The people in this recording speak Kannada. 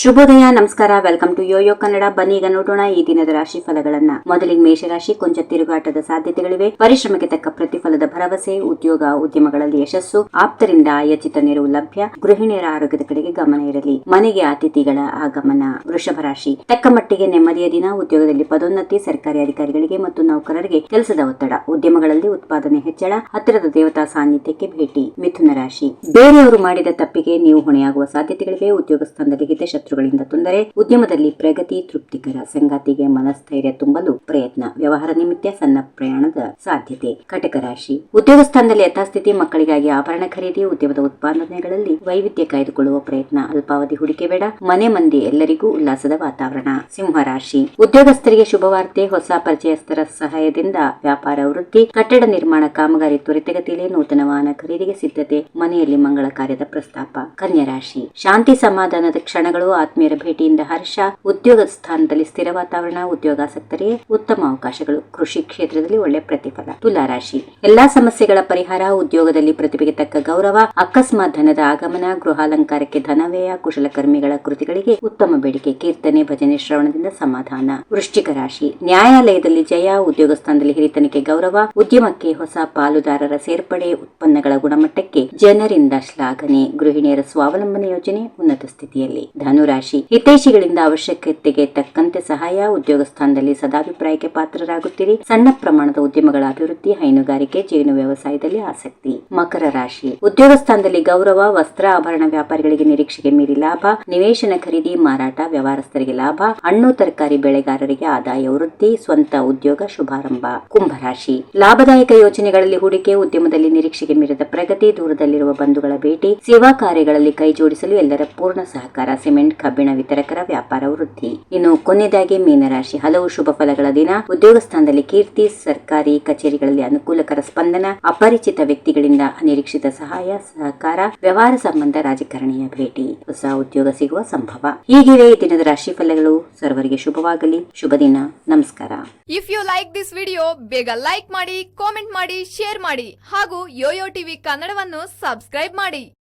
ಶುಭೋದಯ, ನಮಸ್ಕಾರ. Welcome to YoYo Kannada. ಬನ್ನಿ, ಈಗ ನೋಡೋಣ ಈ ದಿನದ ರಾಶಿ ಫಲಗಳನ್ನ ಮೊದಲಿಗೆ ಮೇಷರಾಶಿ, ಕೊಂಚ ತಿರುಗಾಟದ ಸಾಧ್ಯತೆಗಳಿವೆ. ಪರಿಶ್ರಮಕ್ಕೆ ತಕ್ಕ ಪ್ರತಿಫಲದ ಭರವಸೆ, ಉದ್ಯೋಗ, ಉದ್ಯಮಗಳಲ್ಲಿ ಯಶಸ್ಸು, ಆಪ್ತರಿಂದ ಯಚಿತ ನೆರವು ಲಭ್ಯ. ಗೃಹಿಣಿಯರ ಆರೋಗ್ಯದ ಕಡೆಗೆ ಗಮನ ಇರಲಿ ಮನೆಗೆ ಅತಿಥಿಗಳ ಆಗಮನ. ವೃಷಭ ರಾಶಿ. ತಕ್ಕ ಮಟ್ಟಿಗೆ ನೆಮ್ಮದಿಯ ದಿನ. ಉದ್ಯೋಗದಲ್ಲಿ ಪದೋನ್ನತಿ, ಸರ್ಕಾರಿ ಅಧಿಕಾರಿಗಳಿಗೆ ಮತ್ತು ನೌಕರರಿಗೆ ಕೆಲಸದ ಒತ್ತಡ. ಉದ್ಯಮಗಳಲ್ಲಿ ಉತ್ಪಾದನೆ ಹೆಚ್ಚಳ. ಹತ್ತಿರದ ದೇವತಾ ಸಾನ್ನಿಧ್ಯಕ್ಕೆ ಭೇಟಿ. ಮಿಥುನ ರಾಶಿ. ಬೇರೆಯವರು ಮಾಡಿದ ತಪ್ಪಿಗೆ ನೀವು ಹೊಣೆಯಾಗುವ ಸಾಧ್ಯತೆಗಳಿವೆ. ಉದ್ಯೋಗ ಸ್ಥಾನದಲ್ಲಿ ಹಿತಶತ್ರುಗಳಿಂದ ತೊಂದರೆ. ಉದ್ಯಮದಲ್ಲಿ ಪ್ರಗತಿ ತೃಪ್ತಿಕರ. ಸಂಗಾತಿಗೆ ಮನಸ್ಥೈರ್ಯ ತುಂಬಲು ಪ್ರಯತ್ನ. ವ್ಯವಹಾರ ನಿಮಿತ್ತ ಸಣ್ಣ ಪ್ರಯಾಣದ ಸಾಧ್ಯತೆ. ಕಟಕ ರಾಶಿ. ಉದ್ಯೋಗ ಸ್ಥಾನದಲ್ಲಿ ಯಥಾಸ್ಥಿತಿ ಮಕ್ಕಳಿಗಾಗಿ ಆಭರಣ ಖರೀದಿ. ಉದ್ಯಮದ ಉತ್ಪಾದನೆಗಳಲ್ಲಿ ವೈವಿಧ್ಯ ಕಾಯ್ದುಕೊಳ್ಳುವ ಪ್ರಯತ್ನ. ಅಲ್ಪಾವಧಿ ಹೂಡಿಕೆ ಬೇಡ, ಮನೆ ಮಂದಿ ಎಲ್ಲರಿಗೂ ಉಲ್ಲಾಸದ ವಾತಾವರಣ. ಸಿಂಹ ರಾಶಿ. ಉದ್ಯೋಗಸ್ಥರಿಗೆ ಶುಭವಾರ್ತೆ, ಹೊಸ ಪರಿಚಯಸ್ಥರ ಸಹಾಯದಿಂದ ವ್ಯಾಪಾರ ವೃದ್ಧಿ, ಕಟ್ಟಡ ನಿರ್ಮಾಣ ಕಾಮಗಾರಿ ತ್ವರಿತಗತಿಯಲ್ಲಿ ನೂತನ ವಾಹನ ಖರೀದಿಗೆ ಸಿದ್ಧತೆ, ಮನೆಯಲ್ಲಿ ಮಂಗಳ ಕಾರ್ಯದ ಪ್ರಸ್ತಾಪ. ಕನ್ಯಾ ರಾಶಿ. ಶಾಂತಿ ಸಮಾಧಾನದ ಕ್ಷಣಗಳು, ಆತ್ಮೀಯರ ಭೇಟಿಯಿಂದ ಹರ್ಷ, ಉದ್ಯೋಗ ಸ್ಥಾನದಲ್ಲಿ ಸ್ಥಿರ ವಾತಾವರಣ, ಉದ್ಯೋಗಾಸಕ್ತರಿಗೆ ಉತ್ತಮ ಅವಕಾಶಗಳು, ಕೃಷಿ ಕ್ಷೇತ್ರದಲ್ಲಿ ಒಳ್ಳೆ ಪ್ರತಿಫಲ. ತುಲಾ ರಾಶಿ. ಎಲ್ಲಾ ಸಮಸ್ಯೆಗಳ ಪರಿಹಾರ, ಉದ್ಯೋಗದಲ್ಲಿ ಪ್ರತಿಭೆಗೆ ತಕ್ಕ ಗೌರವ, ಅಕಸ್ಮಾತ್ ಧನದ ಆಗಮನ, ಗೃಹಾಲಂಕಾರಕ್ಕೆ ಧನವ್ಯಯ ಕುಶಲಕರ್ಮಿಗಳ ಕೃತಿಗಳಿಗೆ ಉತ್ತಮ ಬೇಡಿಕೆ, ಕೀರ್ತನೆ, ಭಜನೆ, ಶ್ರವಣದಿಂದ ಸಮಾಧಾನ. ವೃಶ್ಚಿಕ ರಾಶಿ. ನ್ಯಾಯಾಲಯದಲ್ಲಿ ಜಯ, ಉದ್ಯೋಗ ಸ್ಥಾನದಲ್ಲಿ ಹಿರಿತನಕ್ಕೆ ಗೌರವ, ಉದ್ಯಮಕ್ಕೆ ಹೊಸ ಪಾಲುದಾರರ ಸೇರ್ಪಡೆ, ಉತ್ಪನ್ನಗಳ ಗುಣಮಟ್ಟಕ್ಕೆ ಜನರಿಂದ ಶ್ಲಾಘನೆ. ಗೃಹಿಣಿಯರ ಸ್ವಾವಲಂಬನೆ ಯೋಜನೆ ಉನ್ನತ ಸ್ಥಿತಿಯಲ್ಲಿ. ಧನುರಾಶಿ. ಹಿತೈಷಿಗಳಿಂದ ಅವಶ್ಯಕತೆಗೆ ತಕ್ಕಂತೆ ಸಹಾಯ, ಉದ್ಯೋಗ ಸ್ಥಾನದಲ್ಲಿ ಸದಾಭಿಪ್ರಾಯಕ್ಕೆ ಪಾತ್ರರಾಗುತ್ತೀರಿ. ಸಣ್ಣ ಪ್ರಮಾಣದ ಉದ್ಯಮಗಳ ಅಭಿವೃದ್ಧಿ, ಹೈನುಗಾರಿಕೆ ಜೇನು ವ್ಯವಸಾಯದಲ್ಲಿ ಆಸಕ್ತಿ. ಮಕರ ರಾಶಿ. ಉದ್ಯೋಗ ಸ್ಥಾನದಲ್ಲಿ ಗೌರವ, ವಸ್ತ್ರ, ಆಭರಣ ವ್ಯಾಪಾರಿಗಳಿಗೆ ನಿರೀಕ್ಷೆಗೆ ಮೀರಿ ಲಾಭ, ನಿವೇಶನ ಖರೀದಿ ಮಾರಾಟ, ವ್ಯವಹಾರಸ್ಥರಿಗೆ ಲಾಭ, ಹಣ್ಣು, ತರಕಾರಿ ಬೆಳೆಗಾರರಿಗೆ ಆದಾಯ ವೃದ್ಧಿ, ಸ್ವಂತ ಉದ್ಯೋಗ ಶುಭಾರಂಭ. ಕುಂಭರಾಶಿ. ಲಾಭದಾಯಕ ಯೋಜನೆಗಳಲ್ಲಿ ಹೂಡಿಕೆ, ಉದ್ಯಮದಲ್ಲಿ ನಿರೀಕ್ಷೆಗೆ ಮೀರಿದ ಪ್ರಗತಿ, ದೂರದಲ್ಲಿರುವ ಬಂಧುಗಳ ಭೇಟಿ, ಸೇವಾ ಕಾರ್ಯಗಳಲ್ಲಿ ಕೈಜೋಡಿಸಲು ಎಲ್ಲರ ಪೂರ್ಣ ಸಹಕಾರ, ಸಿಮೆಂಟ್, ಕಬ್ಬಿಣ ವಿತರಕರ ವ್ಯಾಪಾರ ವೃದ್ಧಿ. ಇನ್ನು ಕೊನೆಯದಾಗಿ ಮೀನರಾಶಿ. ಹಲವು ಶುಭ ಫಲಗಳ ದಿನ. ಉದ್ಯೋಗ ಸ್ಥಾನದಲ್ಲಿ ಕೀರ್ತಿ, ಸರ್ಕಾರಿ ಕಚೇರಿಗಳಲ್ಲಿ ಅನುಕೂಲಕರ ಸ್ಪಂದನ, ಅಪರಿಚಿತ ವ್ಯಕ್ತಿಗಳಿಂದ ಅನಿರೀಕ್ಷಿತ ಸಹಾಯ, ಸಹಕಾರ, ವ್ಯವಹಾರ ಸಂಬಂಧ ರಾಜಕಾರಣಿಯ ಭೇಟಿ ಹೊಸ ಉದ್ಯೋಗ ಸಿಗುವ ಸಂಭವ. ಹೀಗಿವೆ ದಿನದ ರಾಶಿ ಫಲಗಳು ಸರ್ವರಿಗೆ ಶುಭವಾಗಲಿ. ಶುಭ ದಿನ. ನಮಸ್ಕಾರ. If you like this video ಬೇಗ ಲೈಕ್ ಮಾಡಿ ಕಾಮೆಂಟ್ ಮಾಡಿ ಶೇರ್ ಮಾಡಿ ಹಾಗೂ ಯೋಯೋ ಟಿವಿ ಕನ್ನಡವನ್ನು ಸಬ್ಸ್ಕ್ರೈಬ್ ಮಾಡಿ.